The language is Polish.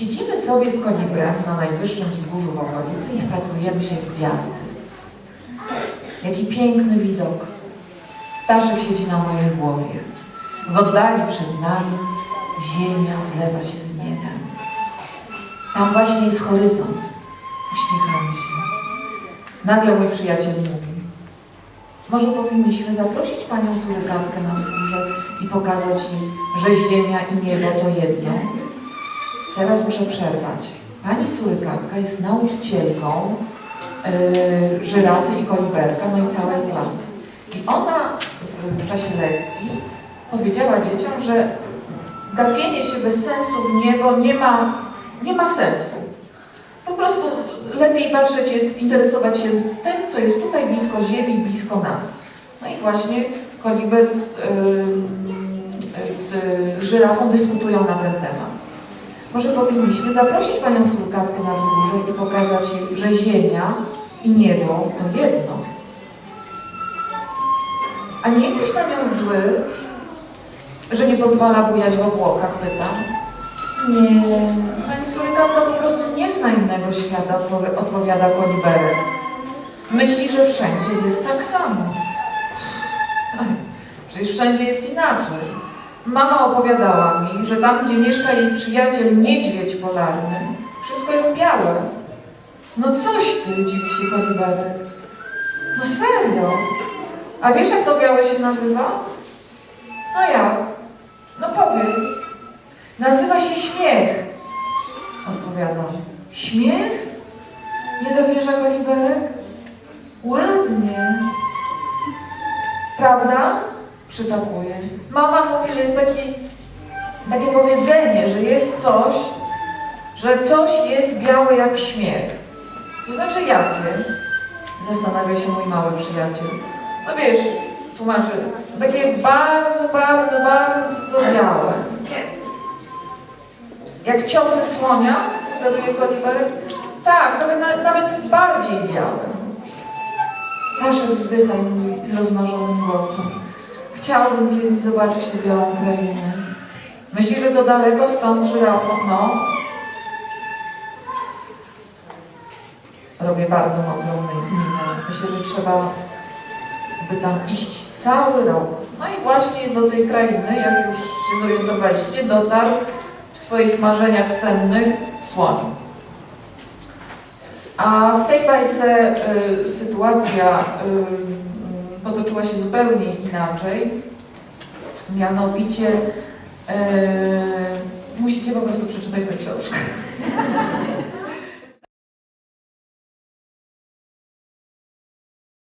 Siedzimy sobie z kolibem na najwyższym wzgórzu w okolicy i wpatrujemy się w gwiazdy. Jaki piękny widok. Ptaszek siedzi na mojej głowie. W oddali przed nami ziemia zlewa się z niebem. Tam właśnie jest horyzont. Uśmiechamy się. Nagle mój przyjaciel mówi, może powinniśmy zaprosić panią surykatkę na wzgórze i pokazać jej, że ziemia i niebo to jedno. Teraz muszę przerwać. Pani surykatka jest nauczycielką yy, żyrafy i koliberka, no i całej klasy. I ona w, w czasie lekcji powiedziała dzieciom, że gapienie się bez sensu w niebo nie ma, nie ma sensu. Po prostu lepiej patrzeć jest, interesować się tym, co jest tutaj blisko Ziemi, blisko nas. No i właśnie koliber z, yy, z żyrafą dyskutują na ten temat. Może powinniśmy zaprosić panią surkatkę na wzgórze i pokazać jej, że ziemia i niebo to jedno. A nie jesteś na nią zły, że nie pozwala bujać w obłokach, pytam. Nie, pani surykatka po prostu nie zna innego świata, odpowi- odpowiada koliberek. Myśli, że wszędzie jest tak samo. Przecież wszędzie jest inaczej. Mama opowiadała mi, że tam, gdzie mieszka jej przyjaciel niedźwiedź polarny, wszystko jest białe. No coś ty, dziwi się koliberek. No serio. A wiesz, jak to białe się nazywa? No jak? No powiedz. Nazywa się śmiech. Odpowiadam. Śmiech? Nie dowierza koliberek? Ładnie. Prawda? Przytakuje. Mama mówi, że jest taki, takie powiedzenie, że jest coś, że coś jest białe jak śmiech. To znaczy jakie? Zastanawia się mój mały przyjaciel. No wiesz, tłumaczy, takie bardzo, bardzo, bardzo białe. Jak ciosy słonia, zgaduje koliberek? Tak, nawet, na- nawet bardziej białe. Kaszek wzdycha i mówi rozmarzonym głosem. Chciałbym kiedyś zobaczyć tę białą krainę. Myślisz, że to daleko stąd żyrafą? No. Robię bardzo mądrą minę. Myślę, że trzeba by tam iść cały rok. No i właśnie do tej krainy, jak już się zorientowaliście, dotarł w swoich marzeniach sennych słoń. A w tej bajce y, sytuacja y, potoczyła się zupełnie inaczej. Mianowicie y, musicie po prostu przeczytać tę książkę.